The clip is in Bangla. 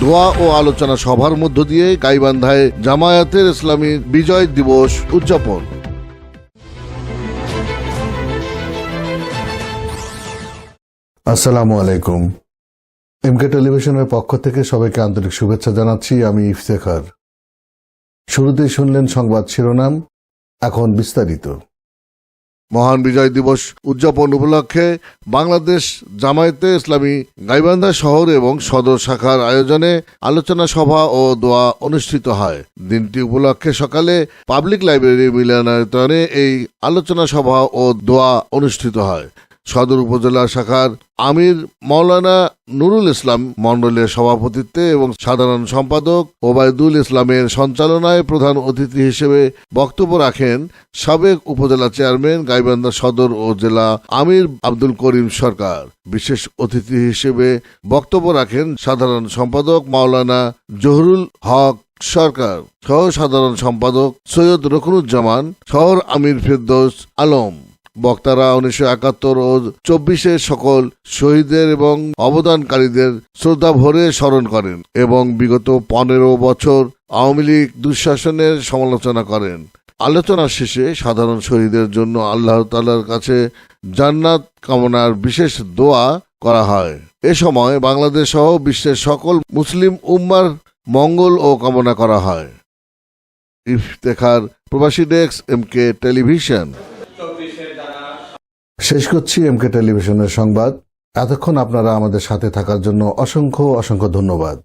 দোয়া ও আলোচনা সভার মধ্য দিয়ে গাইবান্ধায় জামায়াতের ইসলামী বিজয় দিবস উদযাপন। আসসালামু আলাইকুম। এমকে টেলিভিশনের পক্ষ থেকে সবাইকে আন্তরিক শুভেচ্ছা জানাচ্ছি, আমি ইফতেখার। শুরুতেই শুনলেন সংবাদ শিরোনাম, এখন বিস্তারিত। মহান বিজয় দিবস উদযাপন উপলক্ষে বাংলাদেশ জামায়াতে ইসলামী গাইবান্ধা শহর এবং সদর শাখার আয়োজনে আলোচনা সভা ও দোয়া অনুষ্ঠিত হয়। দিনটি উপলক্ষে সকালে পাবলিক লাইব্রেরি মিলনায়তনে এই আলোচনা সভা ও দোয়া অনুষ্ঠিত হয়। সদর উপজেলা শাখার আমির মাওলানা নুরুল ইসলাম মণ্ডলের সভাপতিত্বে এবং সাধারণ সম্পাদক ওবায়দুল ইসলামের সঞ্চালনায় প্রধান অতিথি হিসেবে বক্তব্য রাখেন সাবেক উপজেলা চেয়ারম্যান গাইবান্ধা সদর ও জেলা আমির আব্দুল করিম সরকার। বিশেষ অতিথি হিসেবে বক্তব্য রাখেন সাধারণ সম্পাদক মাওলানা জহুরুল হক সরকার সহ সাধারণ সম্পাদক সৈয়দ রকুনুজ্জামান, শহর আমির ফেরদৌস আলম। বক্তারা উনিশশো একাত্তর ও চব্বিশের সকল শহীদদের এবং অবদানকারীদের শ্রদ্ধা ভরে স্মরণ করেন এবং বিগত পনেরো বছর আওয়ামী লীগ দুঃশাসনের সমালোচনা করেন। আলোচনা শেষে সাধারণ শহীদের জন্য আল্লাহ তালার কাছে জান্নাত কামনার বিশেষ দোয়া করা হয়। এ সময় বাংলাদেশ সহ বিশ্বের সকল মুসলিম উম্মার মঙ্গল ও কামনা করা হয়। ইফতেখার প্রবাসী ডেস্ক এম কে টেলিভিশন। শেষ করছি এমকে টেলিভিশনের সংবাদ। এতক্ষণ আপনারা আমাদের সাথে থাকার জন্য অসংখ্য অসংখ্য ধন্যবাদ।